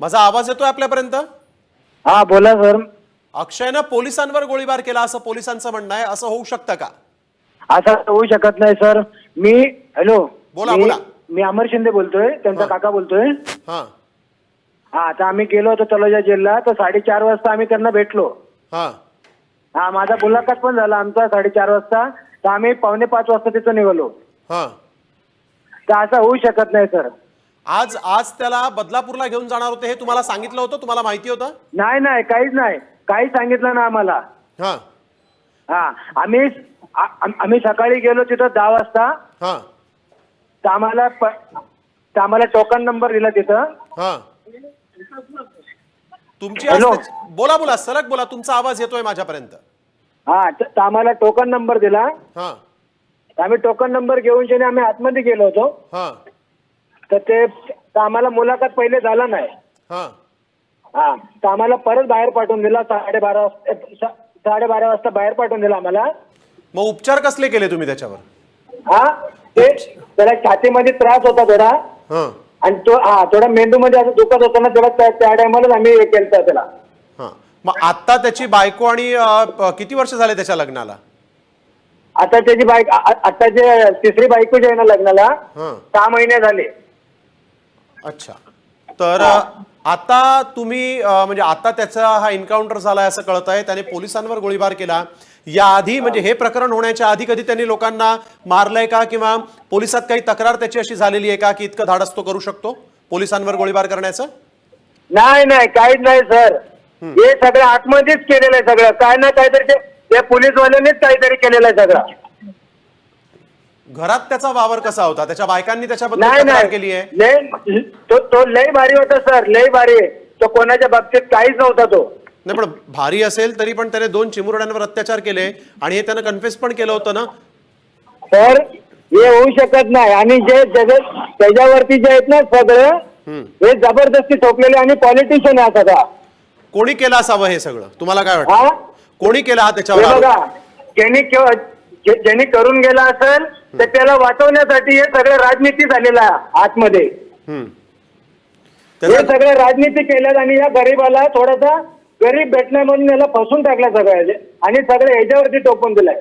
माझा आवाज येतोय आपल्यापर्यंत? हा बोला सर. अक्षयनं पोलिसांवर गोळीबार केला असं पोलिसांचं म्हणणं आहे. असं होऊ शकतं का? असं होऊ शकत नाही सर. मी हॅलो बोला, मी- बोला. मी अमर शिंदे बोलतोय त्यांचा. काका बोलतोय. हां. हा आता आम्ही गेलो होतो तलोजा जेलला तर साडेचार वाजता आम्ही त्यांना भेटलो. हां. हा माझा मुलाखत पण झाला आमचा साडेचार वाजता तर आम्ही पावणे पाच वाजता तिथं निघालो. हां. तर असं होऊ शकत नाही सर. आज आज त्याला बदलापूरला घेऊन जाणार होते हे तुम्हाला सांगितलं होतं? तुम्हाला माहिती होतं? नाही नाही काहीच नाही. काहीच सांगितलं ना आम्हाला. हां. हा आम्ही आ- आम- आम्ही सकाळी गेलो तिथं दहा वाजता. हां. तर आम्हाला प- तर आम्हाला टोकन नंबर दिला तिथं. हां. तुमची हॅलो. त्याची- बोला बोला सलग बोला तुमचा आवाज येतोय माझ्यापर्यंत. हा तर तर आम्हाला टोकन नंबर दिला. हां. आम्ही टोकन नंबर घेऊन शनी आम्ही आतमध्ये गेलो होतो. हां. तर ते तर आम्हाला मुलाखत पहिले झाला नाही. हां. हा तर आम्हाला परत बाहेर पाठवून दिला साडेबारा वाजता साडेबारा वाजता बाहेर पाठवून दिला आम्हाला. मग उपचार कसले केले तुम्ही त्याच्यावर? हा ते त्याला छातीमध्ये त्रास होता थोडा. हां. आणि तो हा थोडा मेंदूमध्ये असं दुखत होतं ना थोडा त्या- त्या टायमालाच आम्ही हे केलं त्याला. हां. मग आत्ता त्याची बायको आणि अ, प- किती वर्ष झाले त्याच्या लग्नाला? आता त्याची बाईक आता जे तिसरी बायको जी आहे ना लग्नाला हां. सहा महिने झाले. अच्छा. तर आता तुम्ही म्हणजे आता त्याचा हा एन्काउंटर झालाय असं कळत आहे. त्याने पोलिसांवर गोळीबार केला. याआधी म्हणजे हे प्रकरण होण्याच्या आधी कधी त्यांनी लोकांना मारलंय का किंवा पोलिसात काही तक्रार त्याची अशी झालेली आहे का की इतकं धाडस तो करू शकतो? पोलिसांवर गोळीबार करण्याचं? नाही नाही. काहीच नाही सर. हे सगळं आतमध्येच केलेलं आहे सगळं. काय ना काहीतरी ते पोलीसवाल्यांनीच काहीतरी केलेलं आहे सगळं. घरात त्याचा वावर कसा होता? त्याच्या बायकांनी त्याच्याबद्दल केली आहे लय तो तो लय भारी होता सर. लय भारी. तो कोणाच्या बाबतीत काहीच नव्हता तो. नाही पण भारी असेल तरी पण त्याने दोन चिमुरड्यांवर अत्याचार केले आणि हे त्यानं कन्फेस पण केलं होतं ना? तर हे होऊ शकत नाही. आणि जे जगत त्याच्यावरती जे आहेत ना सगळं. हे जबरदस्ती ठोकलेले आणि पॉलिटिशियन आहे सगळा कोणी केलं असावं हे सगळं? तुम्हाला काय वाटतं? कोणी केलं हा त्याच्यावर ज्यांनी करून गेला असेल तर त्याला वाचवण्यासाठी हे सगळं राजनीती झालेलं आहे आतमध्ये. हे सगळं राजनीती केल्यात आणि या गरीबाला थोडासा गरीब भेटणार म्हणून याला फसून टाकलं सगळं आणि सगळं ह्याच्यावरती टोपून दिलाय.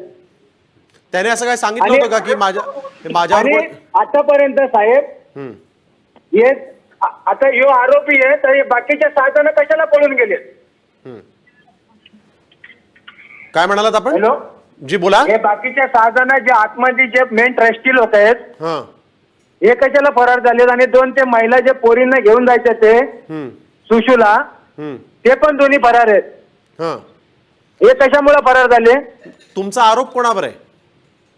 त्याने असं काय सांगितलं होतं का की माझ्या आतापर्यंत साहेब. हे आता ह्यो आरोपी आहे तर हे बाकीच्या सहा जण कशाला पळून गेले काय म्हणालात आपण? हॅलो? जी बोला. हे बाकीच्या सहा जण जे आतमध्ये जे मेन ट्रस्टी लोक आहेत हा. हे कशाला फरार झालेत आणि दोन ते महिला जे पोरींना घेऊन जायचे ते हम्म. सुशूला हम्म. ते पण दोन्ही फरार आहेत. हा. हे कशामुळे फरार झाले? तुमचा आरोप कोणावर आहे?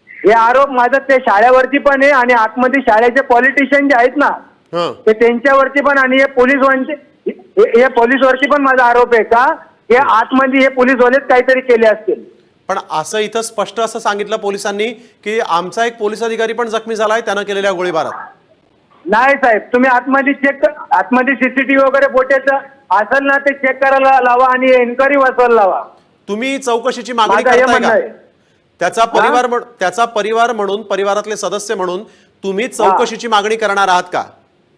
हे आरोप माझा ते शाळेवरती पण आहे आणि आतमध्ये शाळेचे पॉलिटिशियन जे आहेत ना हा. ते त्यांच्यावरती पण आणि हे पोलीसवांचे हे हे पोलीसवरती पण माझा आरोप आहे का? हे आतमध्ये हे पोलीसवालेच काहीतरी केले असतील. पण असं इथं स्पष्ट असं सांगितलं पोलिसांनी की आमचा एक पोलीस अधिकारी पण जखमी झालाय त्यानं केलेल्या गोळीबारात. नाही साहेब तुम्ही आतमध्ये चेक आतमध्ये सीसीटीव्ही वगैरे बोटेचं असेल ना ते चेक करायला लावा आणि एन्क्वायरी वाचवायला लावा. तुम्ही चौकशीची मागणी माझं हे करताय म्हणणं का आहे. त्याचा परिवार म्हण- त्याचा परिवार म्हणून परिवारातले सदस्य म्हणून तुम्ही चौकशीची मागणी करणार आहात का?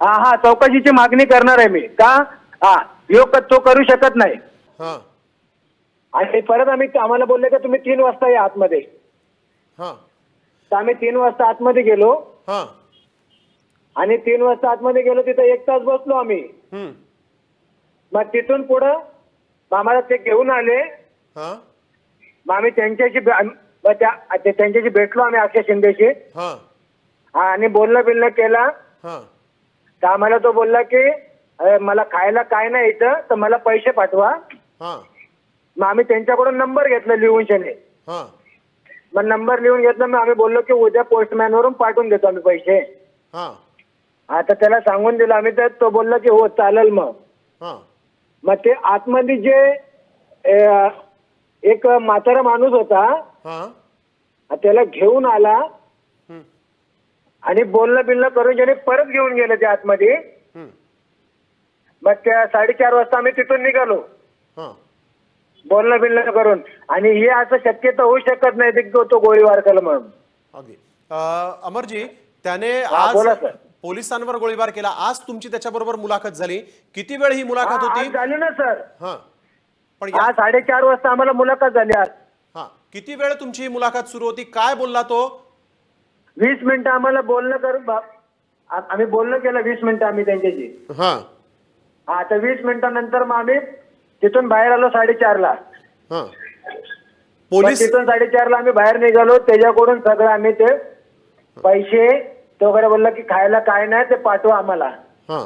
हा हा चौकशीची मागणी करणार आहे मी. का? हा क- तो करू शकत नाही. हा. आणि परत आम्ही आम्हाला बोलले का तुम्ही तीन वाजता या आतमध्ये. हा. तर आम्ही तीन वाजता आतमध्ये गेलो. हा. आणि तीन वाजता आतमध्ये गेलो तिथं एक तास बसलो आम्ही. हम्म. मग तिथून पुढं मग आम्हाला ते घेऊन आले. हा. मग आम्ही त्यांच्याशी भे- आम- मग त्या ते- त्यांच्याशी भेटलो आम्ही अक्षय शिंदेशी. हा आणि बोलणं बिलणं केला. हा. तर आम्हाला तो बोलला की "अरे, मला खायला काय नाही इथं तर मला पैसे पाठवा. हा. मग आम्ही त्यांच्याकडून नंबर घेतला लिहून शने. हा. मग नंबर लिहून घेतला मग आम्ही बोललो की उद्या पोस्टमॅन वरून पाठवून देतो आम्ही पैसे. हा. आता त्याला सांगून दिलं आम्ही तर तो बोलला की हो चालेल मग. हा. मग ते आतमध्ये जे अ, एक म्हातारा माणूस होता हा. त्याला घेऊन आला. हम्म. आणि बोलणं बिलणं करून ज्याने परत घेऊन गेले ते आतमध्ये. हम्म. मग त्या साडेचार वाजता आम्ही तिथून निघालो. हा. बोलणं बिलणं करून. आणि हे असं शक्यता होऊ शकत नाही तो तो गोळीबार केला म्हणून. अगदी. अं, अमरजी त्याने हा, आज बोला सर. पोलिसांवर गोळीबार केला. आज तुमची त्याच्याबरोबर मुलाखत झाली. किती वेळ ही मुलाखत हा, होती? आज झाली ना सर. हा. पण या- हा साडेचार वाजता आम्हाला मुलाखत झाली आज. हा. किती वेळ तुमची ही मुलाखत सुरू होती? काय बोलला तो? वीस मिनिटं आम्हाला बोलणं करून बा- आ- आम्ही बोलणं केलं वीस मिनिटं आम्ही त्यांच्याशी. हा. हा तर वीस मिनिटानंतर मग आम्ही तिथून बाहेर आलो साडेचारला. हा. पोलीस? तिथून साडेचारला आम्ही बाहेर निघालो. त्याच्याकडून सगळं आम्ही ते पैसे तो वगैरे बोलला की खायला काय नाही ते पाठवा आम्हाला. हा.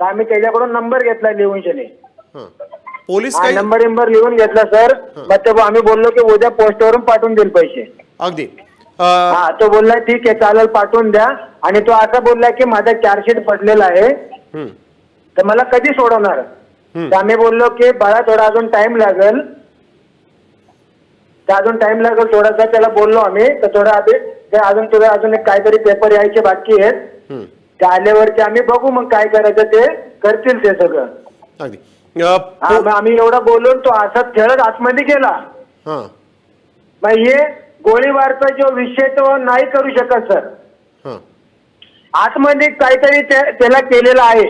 तर आम्ही त्याच्याकडून नंबर घेतला लिहून शनी हा. पोलीस काही नंबर नंबर लिहून घेतला सर. मग ते आम्ही बोललो की उद्या पोस्टवरून पाठवून देईल पैसे. अगदी. अं, हा तो बोलला ठीक आहे चालेल पाठवून द्या. आणि तो असा बोलला की माझा चार्जशीट पडलेला आहे. तर मला कधी सोडवणार. तर आम्ही बोललो की बाळा थोडा अजून टाइम लागेल. अजून टाइम लागेल थोडासा त्याला बोललो आम्ही. तर थोडा आधी अजून तुला अजून एक काहीतरी पेपर यायचे बाकी आहेत. ते आल्यावरती आम्ही बघू मग काय करायचं ते करतील ते सगळं. आम्ही एवढं बोलून तो असाच खेळत आतमध्ये गेला. हा. मग हे गोळीबारचा जो विषय तो नाही करू शकत सर. आतमध्ये काहीतरी त्या- त्याला केलेलं आहे.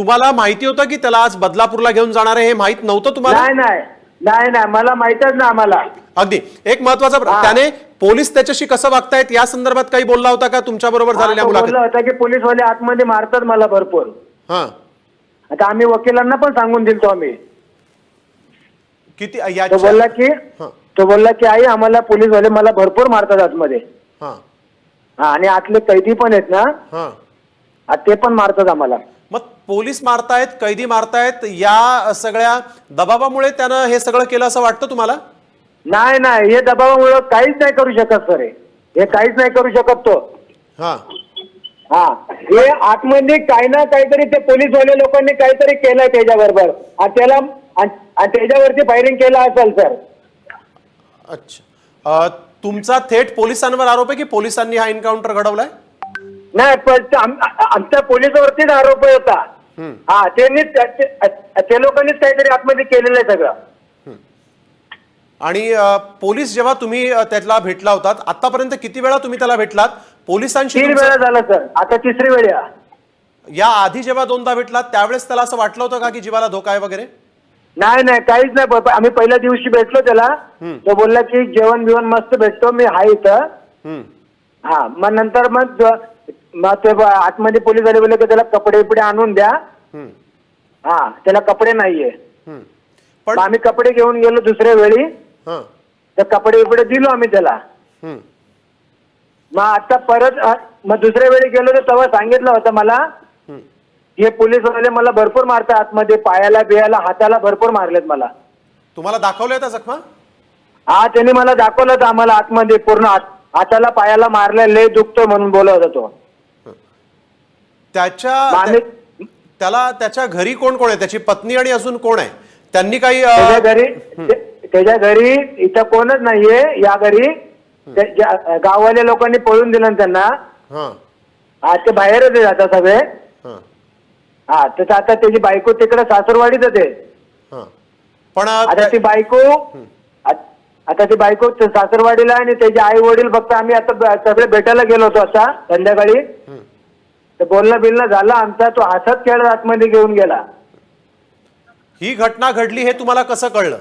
तुम्हाला माहिती होतं की त्याला आज बदलापूरला घेऊन जाणार आहे हे माहीत नव्हतं तुम्हाला? नाही नाही. नाही नाही. मला माहितच ना आम्हाला. अगदी. एक महत्त्वाचा प्र-. त्याने पोलीस त्याच्याशी कसं वागतायत या संदर्भात काही बोलला होता का? तुमच्या बरोबर झालेल्या तो मुलाखत बोलला होता की पोलीसवाले आतमध्ये मारतात मला भरपूर. हा. आता आम्ही वकिलांना पण सांगून दिलतो आम्ही. किती तो याच्या बोलला की हा. तो बोलला की आई आम्हाला पोलीसवाले मला भरपूर मारतात आतमध्ये. हा. हा आणि आतले कैदी पण आहेत ना हा. हा, ते पण मारतात आम्हाला. मग पोलीस मारतायत कैदी मारतायत या सगळ्या दबावामुळे त्यानं हे सगळं केलं असं वाटतं तुम्हाला? नाही नाही हे दबावामुळे काहीच नाही करू शकत सर हे. काहीच नाही करू शकत तो. हा. हा. हे आतमध्ये काही ना काहीतरी ते पोलीसवाले लोकांनी काहीतरी केलंय त्याच्याबरोबर. आणि त्याला आणि आणि त्याच्यावरती फायरिंग केलं असेल सर. अच्छा. अं, तुमचा थेट पोलिसांवर आरोप आहे की पोलिसांनी हा एन्काउंटर घडवलाय? नाही पण आमच्या पोलिसावरतीच आरोप होता. हा त्यांनीच ते ते लोकांनीच काहीतरी आतमध्ये केलेलं आहे सगळं. आणि पोलीस जेव्हा तुम्ही त्याला भेटला होतात आतापर्यंत किती वेळा तुम्ही त्याला भेटलात? पोलिसांशी तीन वेळा झालं सर. आता तिसरी वेळ. या. आधी जेव्हा दोनदा भेटलात त्यावेळेस त्याला असं वाटलं होतं का की जीवाला धोका आहे वगैरे? नाही नाही काहीच नाही. आम्ही पहिल्या दिवशी भेटलो त्याला. तो बोलला की जेवण बिवण मस्त भेटतो मी हाय इथं. हा मग नंतर मग मग ते ब- आतमध्ये पोलीस आले बोलले की त्याला कपडे बिपडे आणून द्या. हम्म, हा त्याला कपडे नाहीये. हम्म. पण मग आम्ही कपडे घेऊन गेलो दुसऱ्या वेळी. हं, तर कपडे बिपडे दिलो आम्ही त्याला. हम्म, मग आता परत अ, मग दुसऱ्या वेळी गेलो तर तेव्हा सांगितलं होतं मला हम्म. हे पोलीसवाले मला भरपूर मारतात आतमध्ये पायाला बियाला हाताला भरपूर मारलेत मला. तुम्हाला दाखवलंय त्या जखमा? हा त्यांनी मला दाखवलं होतं आम्हाला आतमध्ये पूर्ण हात- हाताला पायाला मारलं लय दुखतोय म्हणून बोलत होता तो. त्याच्या त्याला त्याच्या घरी कोण कोण आहे? त्याची पत्नी आणि अजून कोण आहे? त्यांनी काही त्याच्या घरी त्याच्या घरी इथं कोणच नाहीये. या घरी गाववाल्या लोकांनी पळून दिलं ना त्यांना. ते बाहेरच आहे आता सगळे. हं, हा तर आता त्याची बायको तिकडे सासूरवाडीच आहे. पण आता ती बायको आत- ती बायको सासरवाडीला आणि त्याचे आई वडील फक्त आम्ही आता सगळे भेटायला गेलो होतो आता संध्याकाळी. तर बोलणं बिलणं झालं आमचा तो हसत खेळत आतमध्ये घेऊन गेला. ही घटना घडली हे तुम्हाला कसं कळलं?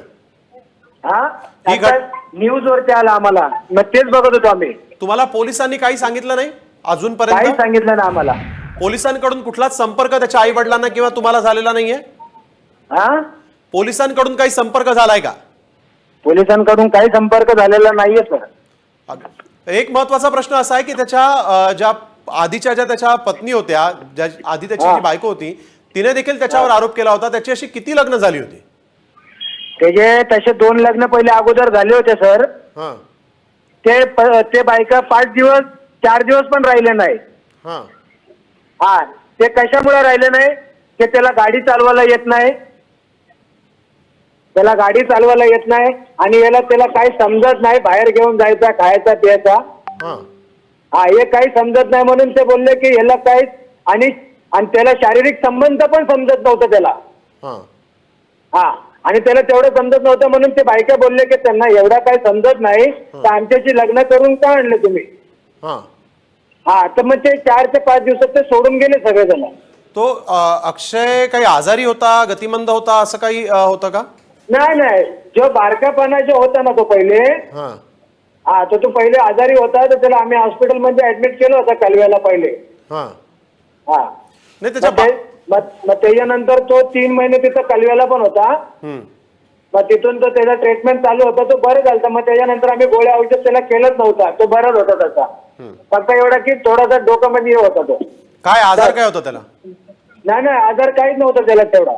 हा? घट- न्यूज वरती आला आम्हाला. मग तेच बघत होतो आम्ही. तुम्हाला पोलिसांनी काही सांगितलं नाही? अजूनपर्यंत? सांगितलं ना आम्हाला. पोलिसांकडून कुठलाच संपर्क त्याच्या आई वडिलांना किंवा तुम्हाला झालेला नाहीये? हा? पोलिसांकडून काही संपर्क झालाय का? पोलिसांकडून काही संपर्क झालेला नाहीये सर. अग- एक महत्त्वाचा प्रश्न असा आहे की त्याच्या अं, ज्या आधीच्या ज्या त्याच्या पत्नी होत्या ज्या आधी त्याची. जी बायको होती तिने देखील त्याच्यावर आरोप केला होता. त्याची अशी किती लग्न झाली होती? त्याचे तसे दोन लग्न पहिले अगोदर झाले होते सर. हा. ते प- ते बायका पाच दिवस चार दिवस पण राहिले नाही हा. हा. ते कशामुळे राहिले नाही की त्याला गाडी चालवायला येत नाही. त्याला गाडी चालवायला येत नाही. आणि याला त्याला काही समजत नाही बाहेर घेऊन जायचा खायचा प्यायचा. हा. हा हे काही समजत नाही म्हणून ते बोलले की याला काही आणि आणि त्याला शारीरिक संबंध पण समजत नव्हतं त्याला. हा. हा आणि त्याला तेवढं समजत नव्हतं म्हणून ते बायका बोलले की त्यांना एवढा काही समजत नाही तर आमच्याशी लग्न करून का आणले तुम्ही? हा. हा तर मग ते चार ते पाच दिवसात ते सोडून गेले सगळेजण. तो अ, अक्षय काही आजारी होता गतिमंद होता असं काही अ, होतं का? नाही नाही जो बारकापणा जो होता ना तो पहिले हां. हा तर तो पहिले आजारी होता तर त्याला आम्ही हॉस्पिटलमध्ये ऍडमिट केलं होतं कलव्याला पहिले. हां. हा. नाही त्याच्या मग बा- ते- मग मग त्याच्यानंतर तो तीन महिने तिथं कलव्याला पण होता. हम्म. मग तिथून तो त्याचा ट्रीटमेंट चालू होता तो बरं झालं मग त्याच्यानंतर आम्ही गोळ्या औषध त्याला केलंच नव्हता. तो बराच होता त्याचा. फक्त एवढा की थोडासा डोक्यामध्ये हे होता तो. काय आजार काय होता त्याला? नाही नाही आजार काहीच नव्हता त्याला तेवढा.